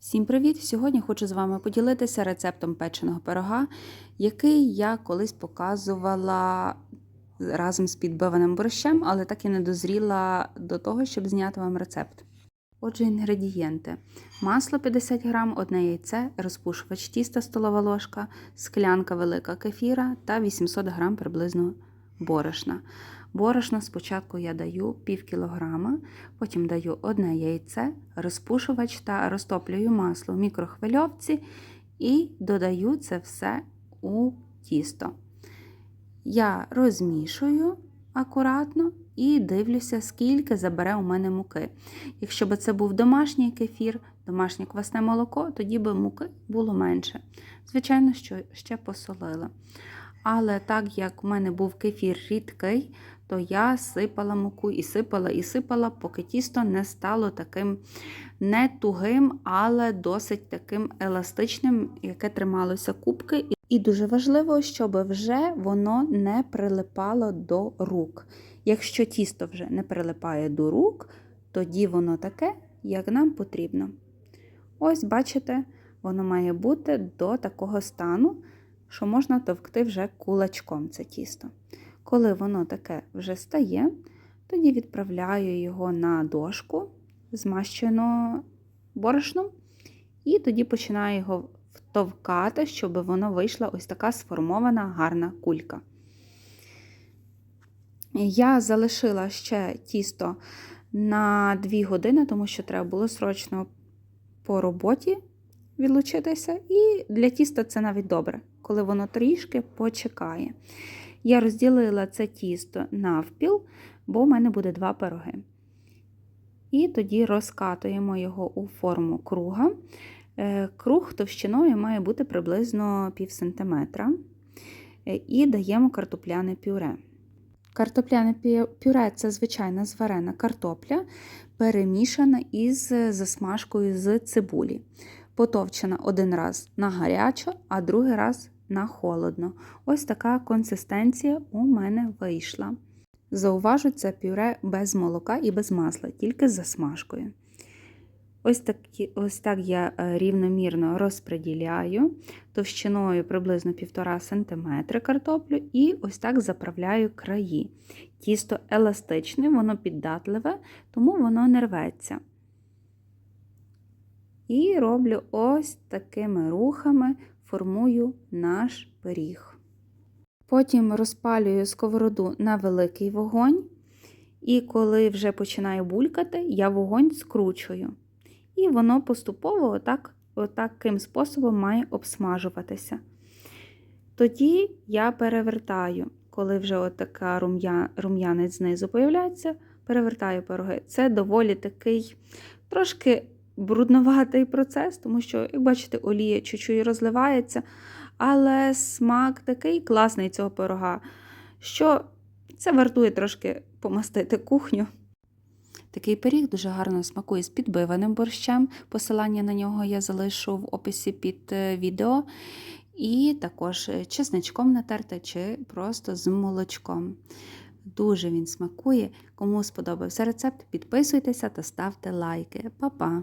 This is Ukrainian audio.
Всім привіт! Сьогодні хочу з вами поділитися рецептом печеного пирога, який я колись показувала разом з підбиваним борщем, але так і не дозріла до того, щоб зняти вам рецепт. Отже, інгредієнти: масло 50 г, одне яйце, розпушувач тіста столова ложка, склянка велика кефіра та 800 г приблизно борошна. Борошна спочатку я даю пів кілограма, потім даю одне яйце, розпушувач та розтоплюю масло в мікрохвильовці і додаю це все у тісто. Я розмішую акуратно і дивлюся, скільки забере у мене муки. Якщо б це був домашній кефір, домашнє квасне молоко, тоді би муки було менше. Звичайно, що ще посолила. Але так як у мене був кефір рідкий, то я сипала муку і сипала, і сипала, поки тісто не стало таким не тугим, але досить таким еластичним, яке трималося кубки. І дуже важливо, щоб вже воно не прилипало до рук. Якщо тісто вже не прилипає до рук, тоді воно таке, як нам потрібно. Ось, бачите, воно має бути до такого стану, що можна товкти вже кулачком це тісто. Коли воно таке вже стає, тоді відправляю його на дошку, змащену борошном, і тоді починаю його втовкати, щоб воно вийшла ось така сформована гарна кулька. Я залишила ще тісто на 2 години, тому що треба було срочно по роботі відлучитися. І для тіста це навіть добре, коли воно трішки почекає. Я розділила це тісто навпіл, бо в мене буде два пироги. І тоді розкатуємо його у форму круга. Круг товщиною має бути приблизно пів сантиметра. І даємо картопляне пюре. Картопляне пюре це звичайна зварена картопля, перемішана із засмажкою з цибулі. Потовчена один раз на гарячо, а другий раз на холодно. Ось така консистенція у мене вийшла. Зауважу, це пюре без молока і без масла, тільки з засмажкою. Ось так, ось так я рівномірно розподіляю товщиною приблизно 1,5 см картоплю і ось так заправляю краї. Тісто еластичне, воно піддатливе, тому воно не рветься. І роблю ось такими рухами, формую наш пиріг. Потім розпалюю сковороду на великий вогонь, і коли вже починає булькати, я вогонь скручую. І воно поступово отак, отаким способом має обсмажуватися. Тоді я перевертаю, коли вже отака рум'я, рум'янець знизу появляється, перевертаю пироги. Це доволі такий трошки брудноватий процес, тому що, як бачите, олія чуть-чуть розливається. Але смак такий класний цього пирога, що це вартує трошки помастити кухню. Такий пиріг дуже гарно смакує з підбиваним борщем. Посилання на нього я залишу в описі під відео. І також чесничком натерти чи просто з молочком. Дуже він смакує. Кому сподобався рецепт, підписуйтеся та ставте лайки. Па-па!